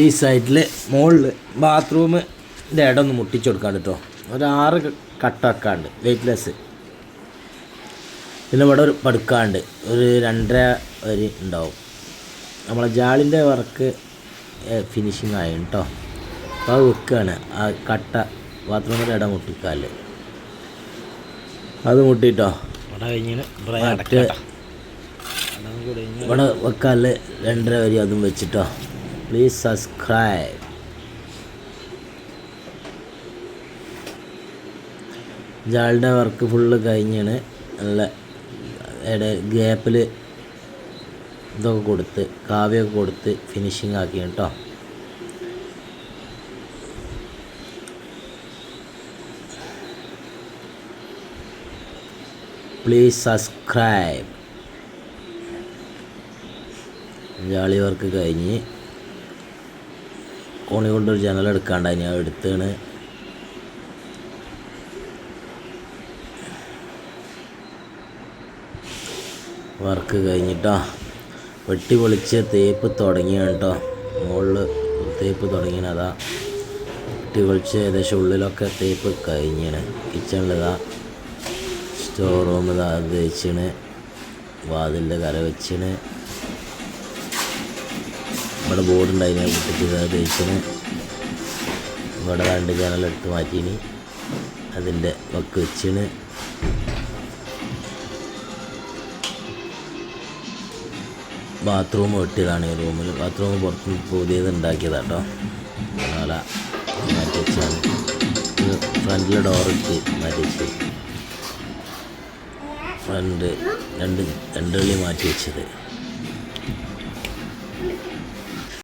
ഈ സൈഡിൽ മുകളിൽ ബാത്റൂമിന്റെ ഇടം ഒന്ന് മുട്ടിച്ചു കൊടുക്കാണ്ട് കേട്ടോ ഒരു ആറ് കട്ടാക്കാണ്ട് വെയ്റ്റ്ലെസ് പിന്നെ ഇവിടെ ഒരു പടുക്കാണ്ട് ഒരു രണ്ടര വരി ഉണ്ടാവും. നമ്മളെ ജാളിന്റെ വർക്ക് ഫിനിഷിങ് ആയി കേട്ടോ അപ്പോൾ അത് വെക്കുകയാണ് ആ കട്ട ബാത്റൂമിന്റെ ഇടം മുട്ടിക്കാൽ. അത് മുട്ടിട്ടോ. ഇവിടെ വെക്കാൽ രണ്ടര വരി അതും വെച്ചിട്ടോ. പ്ലീസ് സബ്സ്ക്രൈബ് ജാളിന്റെ വർക്ക് ഫുള്ള് കഴിഞ്ഞാണ് നല്ല ഇട ഗ്യാപ്പിൽ ഇതൊക്കെ കൊടുത്ത് കാവ്യമൊക്കെ കൊടുത്ത് ഫിനിഷിംഗ് ആക്കി കേട്ടോ പ്ലീസ് സബ്സ്ക്രൈബ് ജാളി വർക്ക് കഴിഞ്ഞ് കോണി കൊണ്ടൊരു ജനൽ എടുക്കാണ്ടായി. ഞാൻ എടുത്താണ്. വർക്ക് കഴിഞ്ഞിട്ടോ. വെട്ടി പൊളിച്ച് തേപ്പ് തുടങ്ങിയാണ് കേട്ടോ മുകളിൽ തേപ്പ് തുടങ്ങിയതാ വെട്ടി പൊളിച്ച് ഏകദേശം ഉള്ളിലൊക്കെ തേപ്പ് കഴിഞ്ഞാണ്. കിച്ചണിലിതാ സ്റ്റോർ റൂം ഇതാ തേച്ചിണ് വാതിലിന്റെ കര വെച്ചിണ്. ഇവിടെ ഉണ്ടായിന് കുട്ടിക്ക് തേച്ചിന് ഇവിടെ രണ്ട് ജനലെടുത്ത് മാറ്റീന് അതിന്റെ വക്ക് വെച്ചിന്. ബാത്റൂം വെട്ടിയതാണ് ഈ റൂമിൽ ബാത്റൂം പുറത്ത് പുതിയത് ഉണ്ടാക്കിയതാട്ടോ. അതുപോലെ മാറ്റി വെച്ചാണ്. ഫ്രണ്ടിലെ ഡോറിട്ട് മാറ്റി വെച്ചു ഫ്രണ്ട് രണ്ട് രണ്ട് കളി മാറ്റി വെച്ചത്.